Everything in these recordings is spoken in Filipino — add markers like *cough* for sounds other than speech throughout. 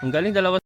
Ang galing dalawa.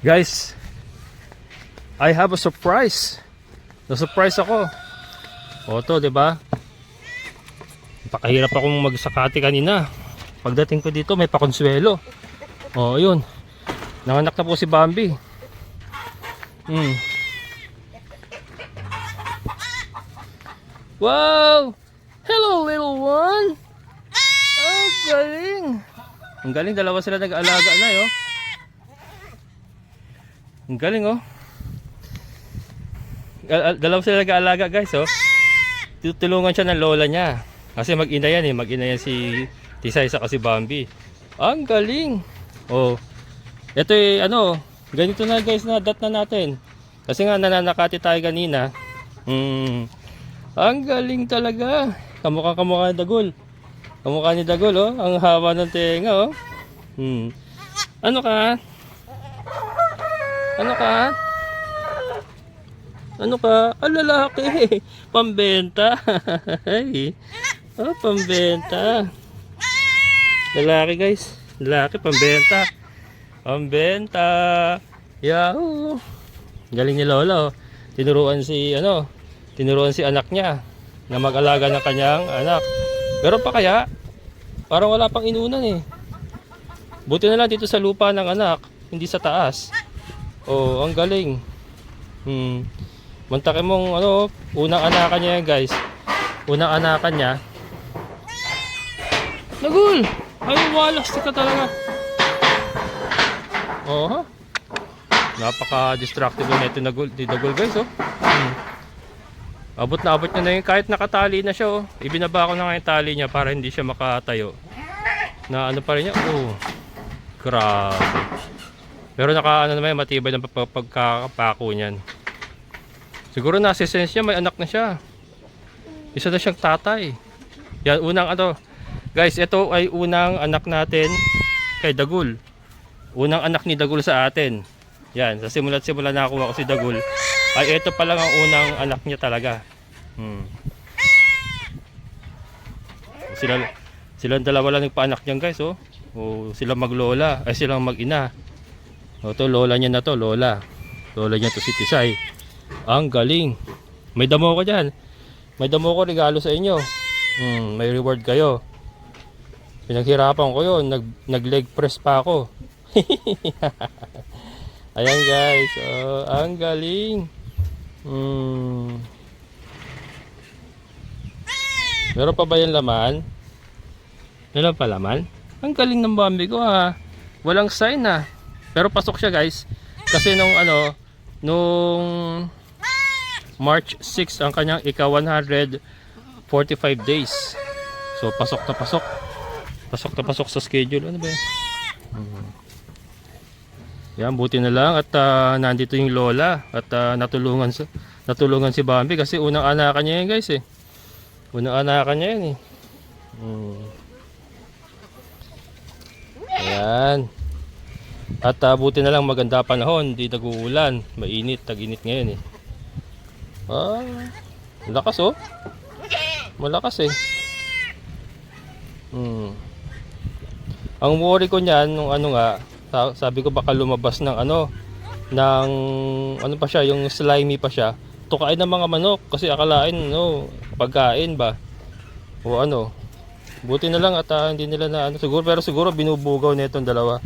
Guys, I have a surprise. Na-surprise ako. O to, 'di ba? Napakahirap akong magsakati kanina. Pagdating ko dito, may pakonsuelo. O, yun. Nanganak na po si Bambi. Hmm. Wow! Hello, little one! Ang galing! Ang galing, dalawa sila nag-alaga na, yo. Ang galing, oh. Al- al- Dalawa sila nag-aalaga, guys, oh. Tutulungan siya ng lola niya. Kasi mag-ina yan, eh. Mag-ina yan si Tisay sa kasi Bambi. Ang galing! Oh. Ito eh, ano, ganito na guys na dat na natin. Kasi nga nananakati tayo kanina. Hmm. Ang galing talaga. Kamukha kamukha ni Dagol. Kamukha ni Dagol oh. Ang haba ng tenga oh. Hmm. Ano ka? Ano ka? Ano ka? Ah, lalaki. Pambenta. *laughs* Ay. oh, pambenta. Lalaki guys. Lalaki, pambenta. Pambenta. Yahoo. Galing ni Lola oh. Tinuruan si ano, tinuruan si anak niya na mag-alaga ng kanyang anak. Pero pa kaya, parang wala pang inunan eh. Buti na lang dito sa lupa ng anak, hindi sa taas. Oh, ang galing. Hmm. Mantakin mong ano, unang anakan niya yan guys. Unang anakan niya. Nagul! Ay, walas ka talaga. Oo. Napaka-distractive na ito nagul, ni Dagul guys oh. Abot na abot niya na yun. Kahit nakatali na siya oh. Ibinaba ko na nga yung tali niya para hindi siya makatayo. Na ano pa rin niya. Oh. Grabe. Pero naka ano naman matibay ng pag- pagkakapako niyan. Siguro na sense niya may anak na siya. Isa na siyang tatay. Yan unang ano. Guys, ito ay unang anak natin kay Dagul. Unang anak ni Dagul sa atin. Yan, sa simula't simula nakakuha ko si Dagul. Ay ito pa lang ang unang anak niya talaga. Hmm. Sila silang dalawa lang nagpaanak niyan guys oh. O sila maglola, ay silang mag-ina. O to lola niya na to, lola. Lola niya to si Tisay. Ang galing. May damo ko diyan. May damo ko regalo sa inyo. Hmm, may reward kayo. Pinaghirapan ko 'yon, nag nag leg press pa ako. *laughs* Ayan guys, oh, ang galing. Hmm. Meron pa ba yung laman? Meron pa laman? Ang galing ng Bambi ko ha. Walang sign na. Pero pasok siya guys. Kasi nung ano, nung March 6 ang kanyang ika 145 days. So pasok na pasok. Pasok na pasok sa schedule. Ano ba yun? Hmm. Yan, buti na lang at ah, nandito yung lola at ah, natulungan natulungan si Bambi kasi unang anakan niya yan guys eh. Unang anakan niya yan eh. Hmm. Ayan. At ah, buti na lang maganda panahon, hindi nag-uulan, mainit, tag-init ngayon eh. Ah, lakas oh. Malakas eh. Hmm. Ang worry ko niyan nung ano nga, sabi ko baka lumabas ng ano ng ano pa siya, yung slimy pa siya. Tukain ng mga manok kasi akalain no, pagkain ba. O ano. Buti na lang at ah, hindi nila na ano siguro pero siguro binubugaw nitong dalawa.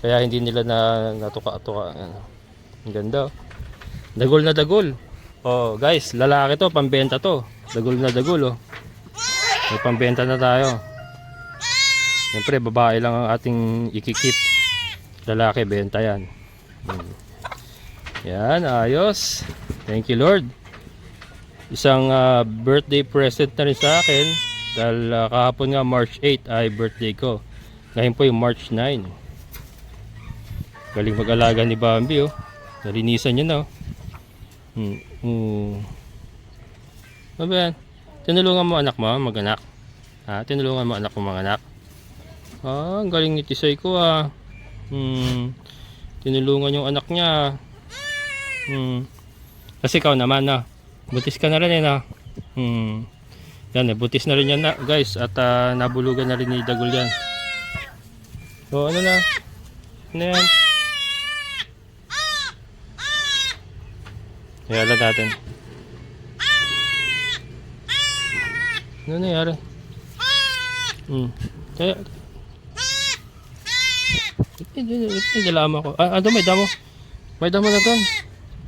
Kaya hindi nila na natuka-tuka ano. Ang ganda. oh. Dagol na dagol. Oh, guys, lalaki to, pambenta to. Dagol na dagol oh. May pambenta na tayo. Siyempre, babae lang ang ating ikikip. Lalaki, benta yan. Yan, ayos. Thank you, Lord. Isang ah, birthday present na rin sa akin. Dahil ah, kahapon nga, March 8 ay birthday ko. Ngayon po yung March 9. Galing mag-alaga ni Bambi, oh. Nalinisan niya na, oh. Hmm. Hmm. Ano? Tinulungan mo anak mo, mag-anak? Ha? Tinulungan mo anak mo, mga anak? Ah, ang galing ni ko ah. Hmm. Tinulungan yung anak niya. Hmm. Kasi ikaw naman na. Butis ka na rin eh na. Hmm. Yan, eh, butis na rin yan na, guys. At ah, nabulugan na rin ni Dagul yan. So, ano na? Ano yan? Hayala natin. Ano nangyari? Hmm. Kaya... Ito, dalama ko. Ah, ano, may damo. May damo na doon.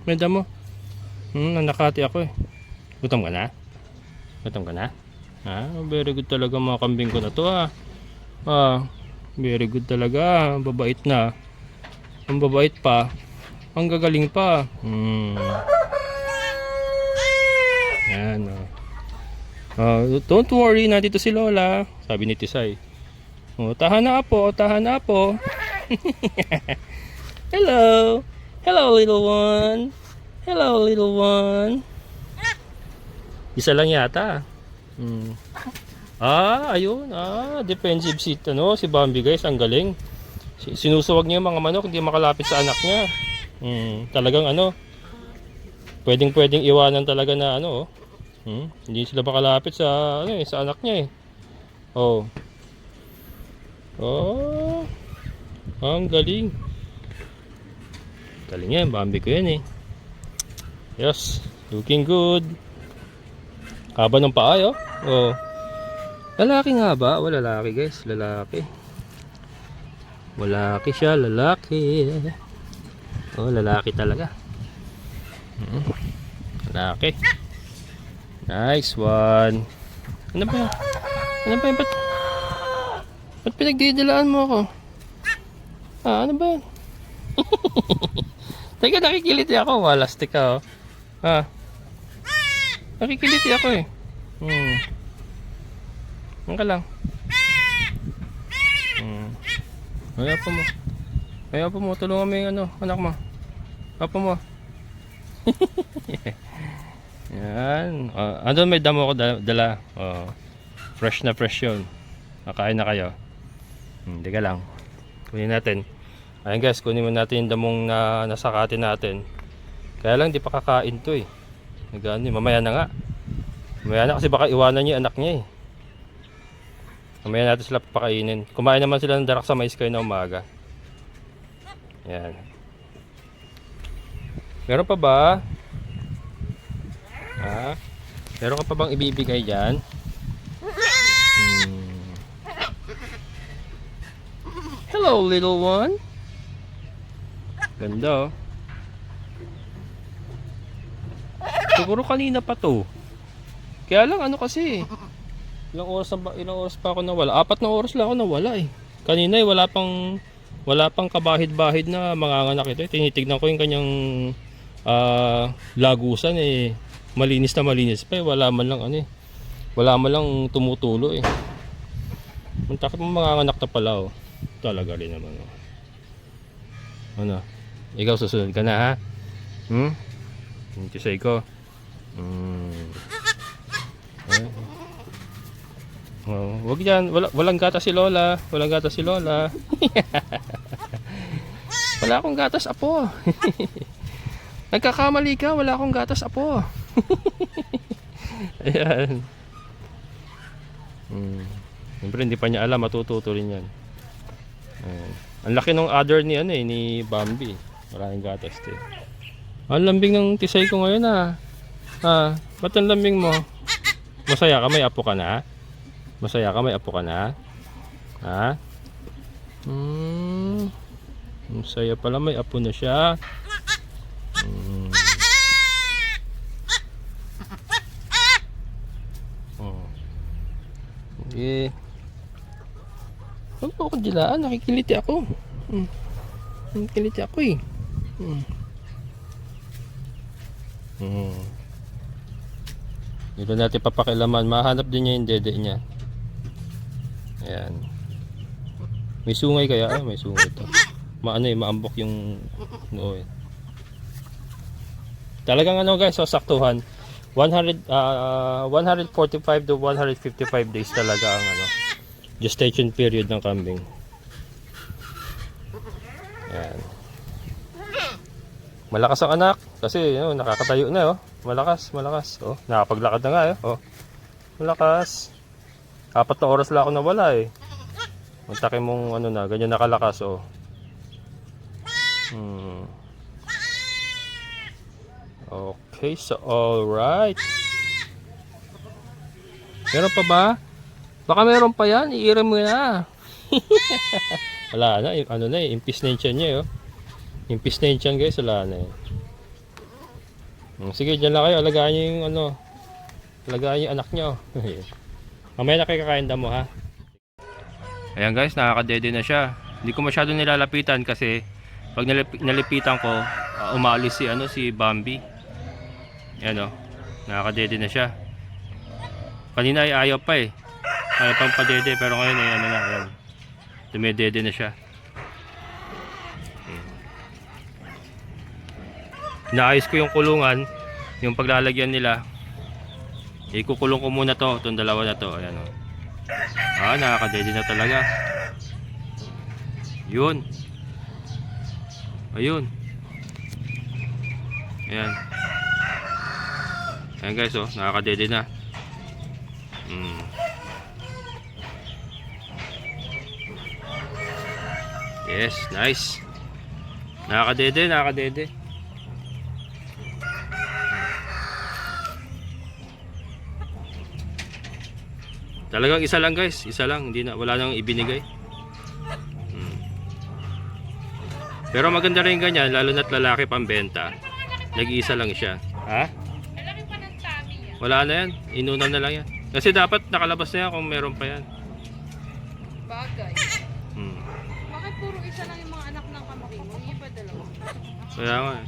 May damo. Hmm, nakati ako eh. Gutom ka na? Gutom ka na? Ah, very good talaga mga kambing ko na to ah. Ah, very good talaga. Ang babait na. Ang babait pa. Ang gagaling pa. Hmm. Yan oh. Ah, don't worry, nandito si Lola. Sabi ni Tisay. Oh, tahan na po, tahan na po. *laughs* Hello. Hello little one. Hello little one. Isa lang yata. Hmm. Ah, ayun. Ah, defensive seat ano, si Bambi guys, ang galing. Si- Sinusuwag niya yung mga manok, hindi makalapit sa anak niya. Hmm, talagang ano, pwedeng pwedeng iwanan talaga na ano, oh. Hmm, hindi sila makalapit sa ano eh, sa anak niya eh. Oh. Oh. Ang galing. Galing yan, Bambi ko yan eh. Yes, looking good. Haba ng paa, oh. Oh. Lalaki nga ba? O lalaki, guys. Lalaki. Lalaki siya, lalaki. Oh, lalaki talaga. Hmm. Lalaki. Nice one. Ano ba? Ano ba? Ba't, ba't pinagdidalaan mo ako? Ah, ano ba yan? *laughs* Teka, nakikiliti ako. Walastik ka, oh. Ah. Nakikiliti ako eh. Hmm. Ano ka lang? Hmm. Ay, apa mo. Ay, apa mo. Tulungan mo yung ano, anak mo. Apa mo. *laughs* Yan. Uh, ano may damo ko da- dala? Oh. Fresh na fresh yun. Nakain na kayo. Hmm, Hindi ka lang. Kunin natin. Ayun guys, kunin mo natin yung damong na nasakati natin. Kaya lang di pa kakain to eh. Nagano eh. Mamaya na nga. Mamaya na kasi baka iwanan niya anak niya eh. Mamaya natin sila papakainin. Kumain naman sila ng darak sa mais kayo na umaga. Yan. Meron pa ba? Ha? Meron ka pa bang ibibigay dyan? Hello little one. Ganda oh. Siguro kanina pa to. Kaya lang ano kasi ilang oras na ilang oras pa ako nawala? Apat na oras lang ako nawala eh. Kanina eh wala pang wala pang kabahid-bahid na manganganak ito. eh. Tinitignan ko yung kanyang ah, lagusan eh. Malinis na malinis pa eh. Wala man lang ano eh. Wala man lang tumutulo eh. Ang mo manganganak na pala oh. Talaga rin naman oh. Ano? Ikaw susunod ka na ha? Hmm? Yung kisay ko. Hmm. Eh. Oh, wag yan. Wala, walang gatas si Lola. Walang gatas si Lola. *laughs* wala akong gatas, apo. *laughs* Nagkakamali ka. Wala akong gatas, apo. *laughs* Ayan. Hmm. Siyempre, hindi pa niya alam. Matututo rin yan. Ayan. Ang laki ng other ni, ano, eh, ni Bambi. Maraming gatas, eh. Ang lambing ng tisay ko ngayon, ah. Ah, ba't ang lambing mo? Masaya ka? May apo ka na? Masaya ka? May apo ka na? Ha? Hmm. Masaya pala. May apo na siya. Hmm. Oh. Eh. Huwag ako dilaan. Nakikiliti ako. Hmm. Nakikiliti ako eh. Hmm. Hmm. Dito natin papakilaman. Mahanap din niya yung dede niya. Ayan. May sungay kaya? Ay, may sungay to. Maano eh, maambok yung noo eh. Talagang ano guys, sasaktuhan. 100, ah 145 to 155 days talaga ang ano, gestation period ng kambing. Ayan. Malakas ang anak kasi you know, nakakatayo na oh. Malakas, malakas. Oh, nakapaglakad na nga eh. Oh. Lakas. Apat na oras lang ako nawala eh. Ang taki mong ano na, ganyan nakalakas oh. Hmm. Okay, so alright. Meron pa ba? Baka meron pa yan, iiram mo na. *laughs* wala na, ano na eh, impis na yung tiyan niya oh. Impis na yung tiyan guys, wala na eh. Hmm, Sige, dyan lang kayo, alagaan niyo yung ano, alagaan yung anak niyo. *laughs* Mamaya na kayo kakain mo ha. Ayan guys, nakakadede na siya. Hindi ko masyado nilalapitan kasi pag nalip- nalipitan ko, ah, umaalis si ano si Bambi. Ayan o, nakakadede na siya. Kanina ay ayaw pa eh. Ayaw pang padede pero ngayon ay ano na, ayan. Dumedede na siya. Naayos ko yung kulungan, yung paglalagyan nila. Ikukulong ko muna to, itong dalawa na to. Ayan o. Ah, nakakadede na talaga. Yun. Ayun. Ayan. Ayan guys, oh, nakakadede na. Yes, nice. Nakakadede, nakakadede. Talagang isa lang guys, isa lang, hindi na wala nang ibinigay. Mm. Pero maganda rin ganyan, lalo na't lalaki pambenta. Nag-iisa lang siya. Ha? Wala na yan. Inunan na lang yan. Kasi dapat nakalabas na yan kung meron pa yan. Bagay. Hmm. Bakit puro isa lang yung mga anak ng kamaking mo? Yung iba dalawa. Kaya nga eh.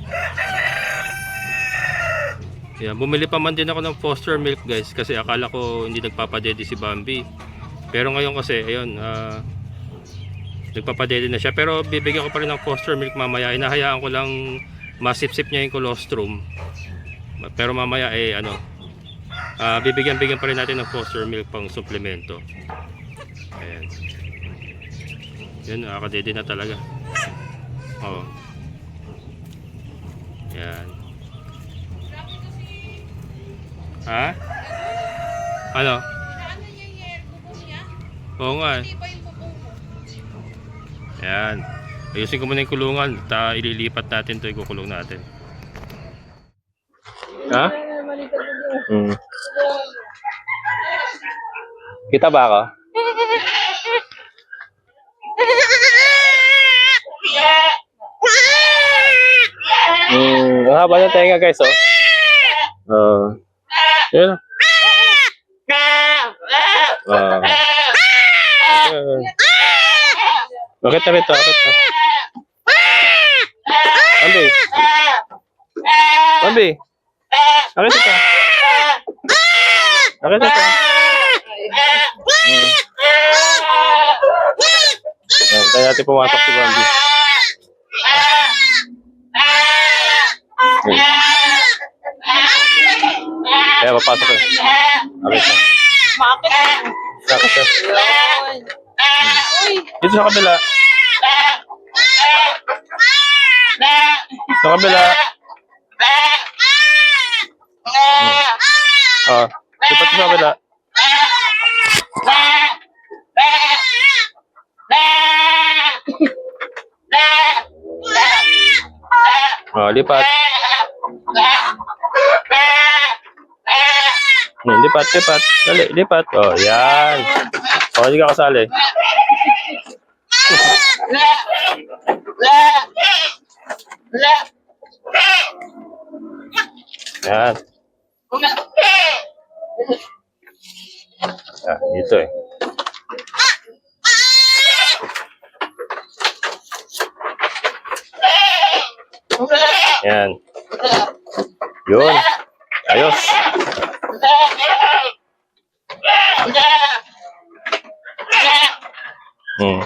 Bumili pa man din ako ng foster milk guys kasi akala ko hindi nagpapadede si Bambi. Pero ngayon kasi, ayun, ah nagpapadede na siya. Pero bibigyan ko pa rin ng foster milk mamaya. Inahayaan ko lang masipsip niya yung colostrum. Pero mamaya eh ano, ah bibigyan-bigyan pa rin natin ng foster milk pang suplemento. Ayan. Yan, nakakadede na talaga. Oo. Yan. Ha? Ano? Ano? Oo nga? Yan. Ayusin ko muna yung kulungan. Ta ililipat natin to ikukulong natin. Ha? Hmm. Kita ba ako? Hmm, ang haba ng tenga guys, oh. Uh, yun. Uh, bakit na rito? Bakit na? Bambi. Bambi. Bakit ito? Bakit ito? Hmm. Tayo natin pumasok si Bambi. Hmm. Kaya papasok ko. Bakit na? Bakit na? Uy! Dito sa kabila. Sa kabila. Ah, lipat sa kabila. Ah, lipat. Hmm, lipat, lipat. Dali, lipat. Oh, yan. Oh, hindi ka kasali. Yan. Ah, dito eh. Yan. Yun. Ayos. Hmm.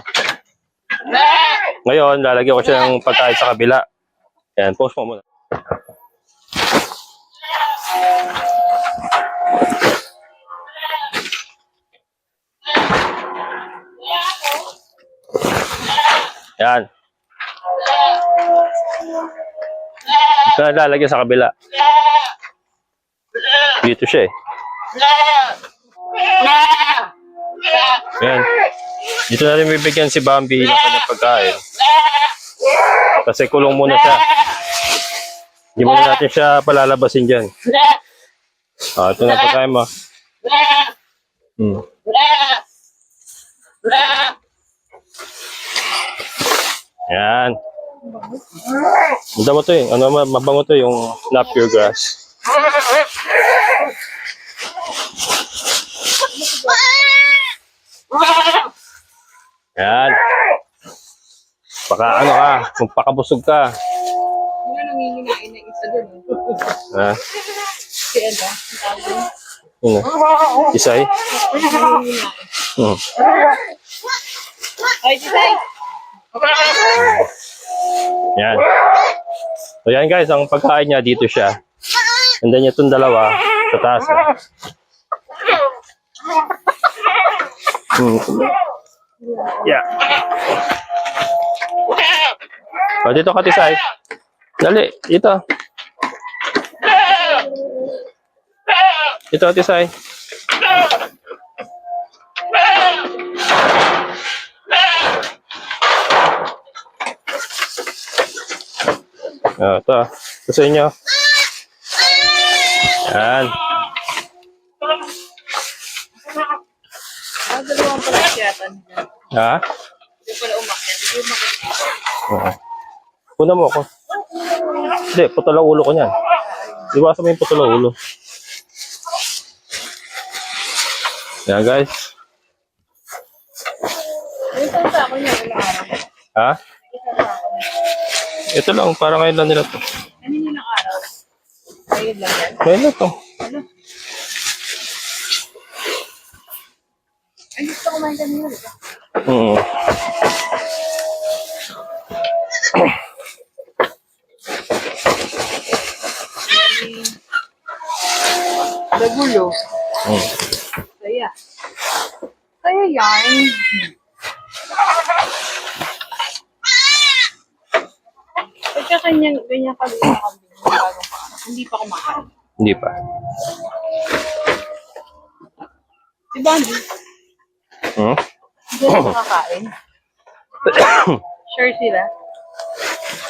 Ngayon, lalagyan ko siya ng pagkain sa kabila. Yan, post mo muna. Yan. Na lalagyan sa kabila. Dito siya eh. Yan. Dito natin bibigyan si Bambi ng kanyang pagkain. Kasi kulong muna siya. Hindi muna natin siya palalabasin dyan. Ah, ito na pagkain mo. Hmm. Yan. Ganda mo to eh. Ano, ma- mabango to yung snap your grass. Yan. Baka ano ka, kung pakabusog ka. Yung nanginginain na isa eh. Ha? Si ano? ang tawag dun? Ano? Isay? Nanginginain. Hmm. Ay, Titay! Yan. So yan guys, ang pagkain niya dito siya. And then itong dalawa sa taas. ah. Hmm. Yeah. O dito ka Tisay. Dali, dito. Dito Tisay. Ah, ito. ah. Ito sa inyo. Yan. Ah, dalawang pala yata nila. Ha? Hindi pala umakyat. Hindi umakyat. Oo. Kuna mo ako. Hindi, putol ang ulo ko niyan. Iwasan mo yung putol ang ulo. Yan guys. Yung isang sako niya. Ha? Isang sako niya. Ito lang, para ngayon lang nila to. Ano yung ilang araw? Ayun lang yan. Ngayon lang to. Ano? Ay, gusto kumain kanina, di ba? Hmm. Dagulo. Hmm. Saya. Saya yan. Ganyan kami yung kambing, yung bagong panganak, hindi pa kumakain. Hindi pa. Si Bandy, Hmm? hindi na makakain. *coughs* Sure sila.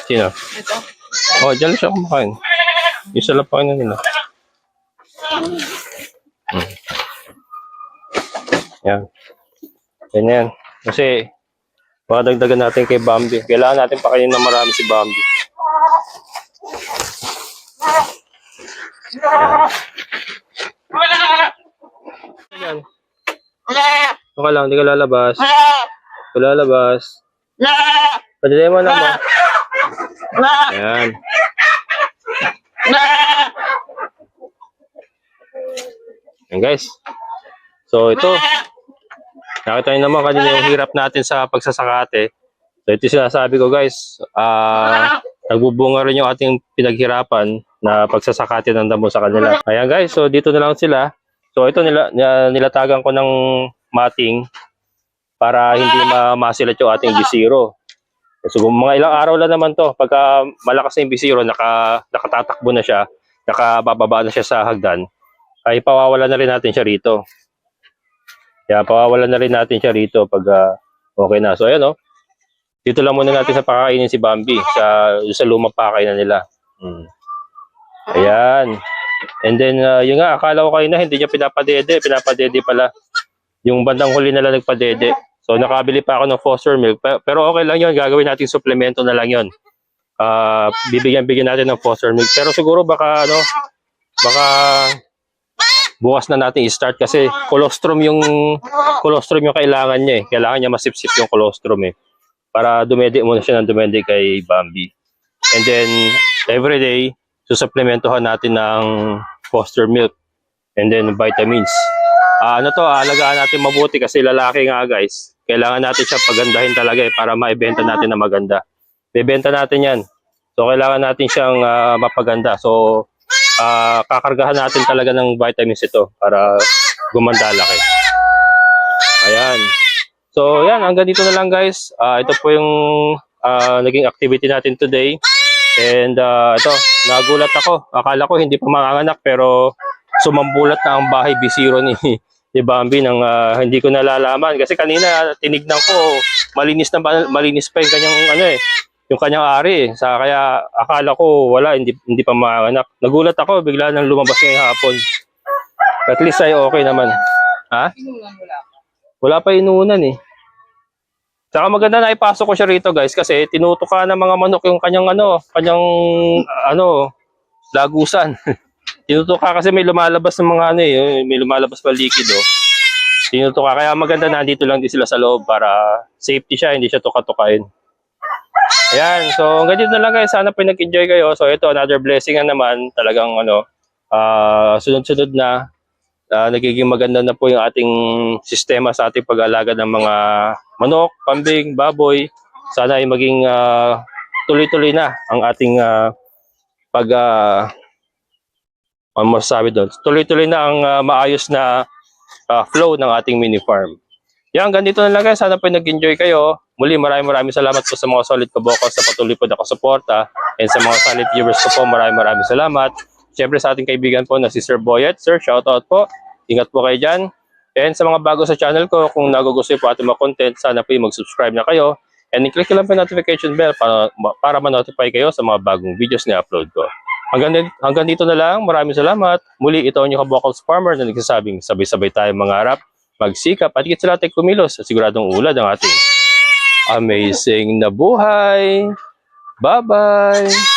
Sino? Ito. Oh, dyan siya kumakain. Isa lang pa kayo nila. Hmm. Yan. Ganyan. Kasi, baka dagdagan natin kay Bambi. Kailangan natin pakainin na marami si Bambi. Yan. Okay lang, hindi ka lalabas. Hindi ka lalabas. Padali mo lang ba? Ayan. Ayan guys. So ito. Nakita nyo naman kanina yung hirap natin sa pagsasakate. So ito sinasabi ko guys. Ah, nagbubunga rin yung ating pinaghirapan na pagsasakate ng damo sa kanila. Ayan guys. So dito na lang sila. So ito nila, nilatagan ko ng mating para hindi ma masilat yung ating bisiro. So mga ilang araw lang naman to, pagka malakas na yung bisiro, naka, nakatatakbo na siya, nakabababa na siya sa hagdan, ay pawawalan na rin natin siya rito. Kaya pawawalan na rin natin siya rito pag ah, okay na. So ayan oh. Dito lang muna natin sa pakainin si Bambi sa sa lumang pakay na nila. Hmm. Ayan. And then ah, yung nga akala ko kayo na hindi niya pinapadede, pinapadede pala. Yung bandang huli na lang nagpadede. So nakabili pa ako ng foster milk. Pe- Pero okay lang 'yon, gagawin nating suplemento na lang 'yon. Ah, bibigyan-bigyan natin ng foster milk. Pero siguro baka ano, baka bukas na natin i-start kasi colostrum yung colostrum yung kailangan niya eh. Kailangan niya masipsip yung colostrum eh. Para dumedi muna siya ng dumedi kay Bambi. And then every day susuplementohan natin ng foster milk and then vitamins. Ah, ano to, alagaan natin mabuti kasi lalaki nga guys. Kailangan natin siya pagandahin talaga eh para maibenta natin na maganda. Bebenta natin 'yan. So kailangan natin siyang ah, mapaganda. So ah, kakargahan natin talaga ng vitamins ito para gumanda laki. Ayan. So yan, hanggang dito na lang guys. Ah, ito po yung ah, naging activity natin today. And ah, ito, nagulat ako. Akala ko hindi pa manganganak pero sumambulat na ang bahay bisiro ni *laughs* ni Bambi nang ah, hindi ko nalalaman. Kasi kanina tinignan ko, malinis na malinis pa yung kanyang ano eh, yung kanyang ari eh. Sa kaya akala ko wala, hindi hindi pa maanak. Nagulat ako bigla nang lumabas ngayong hapon. At least ay okay naman. Ha? Wala pa inuunan eh. Saka maganda na ipasok ko siya rito guys kasi tinutuka ng mga manok yung kanyang ano, kanyang ano, lagusan. *laughs* tinutuka kasi may lumalabas ng mga ano eh, may lumalabas pa likido. Tinutuka kaya maganda na dito lang din sila sa loob para safety siya, hindi siya tuka-tukain. Ayan, so hanggang dito na lang guys. Sana po nag-enjoy kayo. So ito, another blessing na naman. Talagang ano, ah, sunod-sunod na Ah, nagiging maganda na po yung ating sistema sa ating pag-alaga ng mga manok, pambing, baboy. Sana ay maging ah, tuloy-tuloy na ang ating ah, pag uh, ano masasabi doon. Tuloy-tuloy na ang ah, maayos na ah, flow ng ating mini farm. Yan, ganito na lang guys. Sana po nag-enjoy kayo. Muli, maraming maraming salamat po sa mga solid kabokos sa patuloy po na suporta. And sa mga solid viewers ko po, maraming maraming salamat. Siyempre sa ating kaibigan po na si Sir Boyet. Sir, shoutout po. Ingat po kayo dyan. And sa mga bago sa channel ko, kung nagugustuhan po ating mga content, sana po mag-subscribe na kayo. And i-click lang po yung notification bell para, para ma-notify kayo sa mga bagong videos na upload ko. Hanggang, hanggang dito na lang. Maraming salamat. Muli, ito ang inyong kabokals farmer na nagsasabing sabay-sabay tayo mangarap, magsikap, at higit sa lahat kumilos at siguradong ulad ang ating amazing na buhay. Bye-bye!